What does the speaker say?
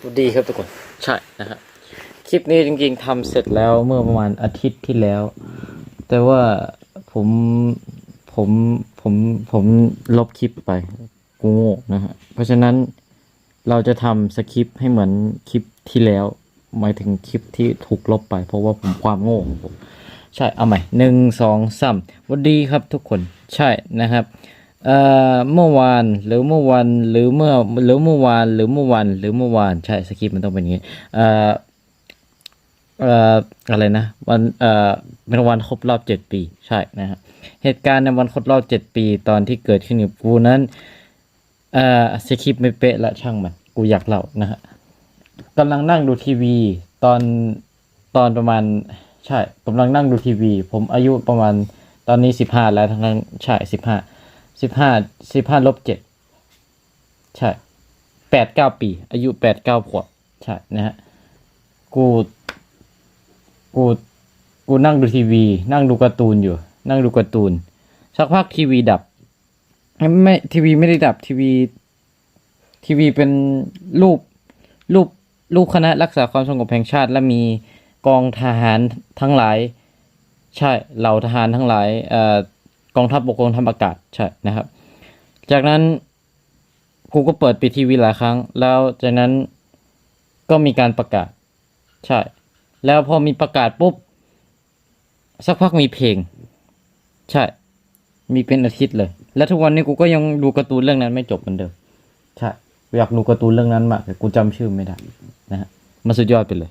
สวัสดีครับทุกคน ใช่นะฮะคลิปนี้จริงๆทำเสร็จแล้วเมื่อประมาณอาทิตย์ที่แล้ว แต่ว่าผมผมผมผมลบคลิปไปกูโง่นะฮะเพราะฉะนั้นเราจะทำสคริปต์ให้เหมือนคลิปที่แล้ว หมายถึงคลิปที่ถูกลบไป เพราะว่าผมความโง่ของผม ใช่เอาใหม่หนึ่งสองสามสวัสดีครับทุกคนใช่นะครับ เอ่อเมื่อวานหรือเมื่อวันหรือเมื่อหรือเมื่อวานหรือเมื่อวันหรือเมื่อวานใช่สคริปต์มันต้องเป็นอย่างนี้เอ่อเอ่ออะไรนะวันเอ่อเป็นวันครบรอบเจ็ดปีใช่นะฮะเหตุการณ์ในวันครบรอบเจ็ดปีตอนที่เกิดขึ้นกับกูนั้นเอ่อสคริปต์ไม่เป๊ะละช่างมันกูอยากเล่านะฮะกำลังนั่งดูทีวีตอนตอนประมาณใช่กำลังนั่งดูทีวี ผมอายุประมาณตอนนี้สิบห้าแล้วทั้งนั้นใช่สิบห้า สิบห้าสิบห้าลบเจ็ดใช่แปดเก้าปี อายุแปดเก้าขวบใช่นะฮะกูกูกูนั่งดูทีวี นั่งดูการ์ตูนอยู่ นั่งดูการ์ตูน สักพักทีวีดับ ไม่ทีวีไม่ได้ดับทีวีทีวีเป็นรูปรูปรูปคณะรักษาความสงบแห่งชาติ และมีกองทหารทั้งหลาย ใช่เหล่าทหารทั้งหลายเอ่อ กองทัพบกกองทัพอากาศใช่นะครับ จากนั้นกูก็เปิดปิดทีวีหลายครั้ง แล้วจากนั้นก็มีการประกาศ ใช่ แล้วพอมีประกาศปุ๊บ สักพักมีเพลง ใช่ มีเป็นอาทิตย์เลย แล้วทุกวันนี้กูก็ยังดูการ์ตูนเรื่องนั้นไม่จบเหมือนเดิม ใช่ อยากดูการ์ตูนเรื่องนั้นมากแต่กูจำชื่อไม่ได้นะฮะมันสุดยอดไปเลย